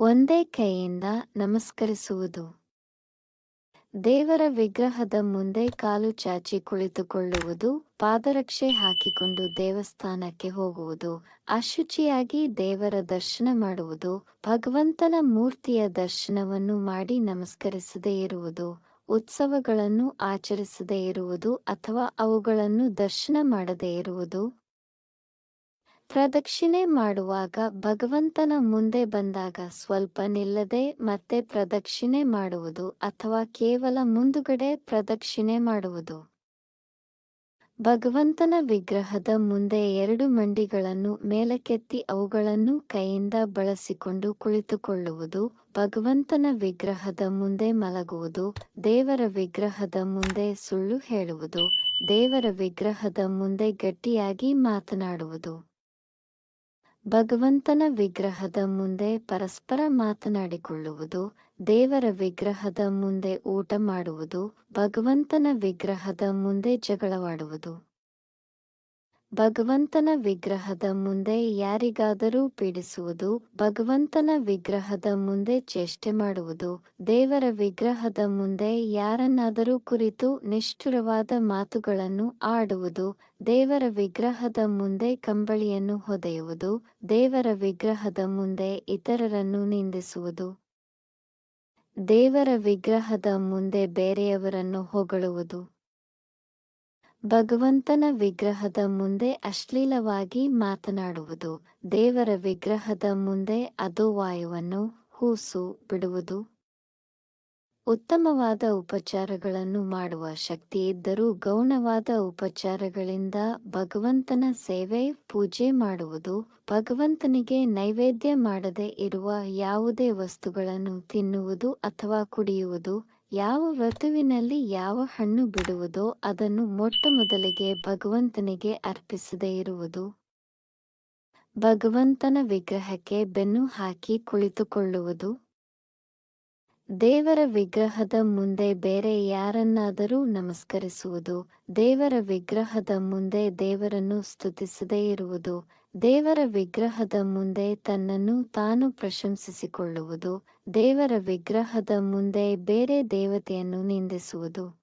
ಒಂದೇ ಕೈಯಿಂದ ನಮಸ್ಕರಿಸುವುದು. ದೇವರ ವಿಗ್ರಹದ ಮುಂದೆ ಕಾಲು ಚಾಚಿ ಕುಳಿತುಕೊಳ್ಳುವುದು, ಪಾದರಕ್ಷೆ ಹಾಕಿಕೊಂಡು ದೇವಸ್ಥಾನಕ್ಕೆ ಹೋಗುವುದು, ಅಶುಚಿಯಾಗಿ ದೇವರ ದರ್ಶನ ಮಾಡುವುದು, ಭಗವಂತನ ಮೂರ್ತಿಯ ದರ್ಶನವನ್ನು ಮಾಡಿ ನಮಸ್ಕರಿಸದೇ ಇರುವುದು, ಉತ್ಸವಗಳನ್ನು ಆಚರಿಸದೇ ಇರುವುದು ಅಥವಾ ಅವುಗಳನ್ನು ದರ್ಶನ ಮಾಡದೇ ಇರುವುದು. ಪ್ರದಕ್ಷಿಣೆ ಮಾಡುವಾಗ ಭಗವಂತನ ಮುಂದೆ ಬಂದಾಗ ಸ್ವಲ್ಪ ನಿಲ್ಲದೆ ಮತ್ತೆ ಪ್ರದಕ್ಷಿಣೆ ಮಾಡುವುದು ಅಥವಾ ಕೇವಲ ಮುಂದುಗಡೆ ಪ್ರದಕ್ಷಿಣೆ ಮಾಡುವುದು. ಭಗವಂತನ ವಿಗ್ರಹದ ಮುಂದೆ ಎರಡು ಮಂಡಿಗಳನ್ನು ಮೇಲಕ್ಕೆತ್ತಿ ಅವುಗಳನ್ನು ಕೈಯಿಂದ ಬಳಸಿಕೊಂಡು ಕುಳಿತುಕೊಳ್ಳುವುದು, ಭಗವಂತನ ವಿಗ್ರಹದ ಮುಂದೆ ಮಲಗುವುದು, ದೇವರ ವಿಗ್ರಹದ ಮುಂದೆ ಸುಳ್ಳು ಹೇಳುವುದು, ದೇವರ ವಿಗ್ರಹದ ಮುಂದೆ ಗಟ್ಟಿಯಾಗಿ ಮಾತನಾಡುವುದು. ಭಗವಂತನ ವಿಗ್ರಹದ ಮುಂದೆ ಪರಸ್ಪರ ಮಾತನಾಡಿಕೊಳ್ಳುವುದು ದೇವರ ವಿಗ್ರಹದ ಮುಂದೆ ಊಟ ಮಾಡುವುದು ಭಗವಂತನ ವಿಗ್ರಹದ ಮುಂದೆ ಜಗಳವಾಡುವುದು. ಭಗವಂತನ ವಿಗ್ರಹದ ಮುಂದೆ ಯಾರಿಗಾದರೂ ಪೀಡಿಸುವುದು, ಭಗವಂತನ ವಿಗ್ರಹದ ಮುಂದೆ ಚೇಷ್ಟೆ ಮಾಡುವುದು, ದೇವರ ವಿಗ್ರಹದ ಮುಂದೆ ಯಾರನ್ನಾದರೂ ಕುರಿತು ನಿಷ್ಠುರವಾದ ಮಾತುಗಳನ್ನು ಆಡುವುದು, ದೇವರ ವಿಗ್ರಹದ ಮುಂದೆ ಕಂಬಳಿಯನ್ನು ಹೊದೆಯುವುದು, ದೇವರ ವಿಗ್ರಹದ ಮುಂದೆ ಇತರರನ್ನು ನಿಂದಿಸುವುದು. ದೇವರ ವಿಗ್ರಹದ ಮುಂದೆ ಬೇರೆಯವರನ್ನು ಹೊಗಳುವುದು. ಭಗವಂತನ ವಿಗ್ರಹದ ಮುಂದೆ ಅಶ್ಲೀಲವಾಗಿ ಮಾತನಾಡುವುದು, ದೇವರ ವಿಗ್ರಹದ ಮುಂದೆ ಅದು ವಾಯುವನ್ನು ಹೂಸು ಬಿಡುವುದು. ಉತ್ತಮವಾದ ಉಪಚಾರಗಳನ್ನು ಮಾಡುವ ಶಕ್ತಿಯಿದ್ದರೂ ಗೌಣವಾದ ಉಪಚಾರಗಳಿಂದ ಭಗವಂತನ ಸೇವೆ, ಪೂಜೆ ಮಾಡುವುದು, ಭಗವಂತನಿಗೆ ನೈವೇದ್ಯ ಮಾಡದೆ ಇರುವ ಯಾವುದೇ ವಸ್ತುಗಳನ್ನು ತಿನ್ನುವುದು ಅಥವಾ ಕುಡಿಯುವುದು ಯಾವ ಋತುವಿನಲ್ಲಿ ಯಾವ ಹಣ್ಣು ಬಿಡುವುದೋ ಅದನ್ನು ಮೊಟ್ಟ ಮೊದಲಿಗೆ ಭಗವಂತನಿಗೆ ಅರ್ಪಿಸದೇ ಇರುವುದು. ಭಗವಂತನ ವಿಗ್ರಹಕ್ಕೆ ಬೆನ್ನು ಹಾಕಿ ಕುಳಿತುಕೊಳ್ಳುವುದು. ದೇವರ ವಿಗ್ರಹದ ಮುಂದೆ ಬೇರೆ ಯಾರನ್ನಾದರೂ ನಮಸ್ಕರಿಸುವುದು, ದೇವರ ವಿಗ್ರಹದ ಮುಂದೆ ದೇವರನ್ನು ಸ್ತುತಿಸದೇ ಇರುವುದು, ದೇವರ ವಿಗ್ರಹದ ಮುಂದೆ ತನ್ನನ್ನು ತಾನು ಪ್ರಶಂಸಿಸಿಕೊಳ್ಳುವುದು, ದೇವರ ವಿಗ್ರಹದ ಮುಂದೆ ಬೇರೆ ದೇವತೆಯನ್ನು ನಿಂದಿಸುವುದು.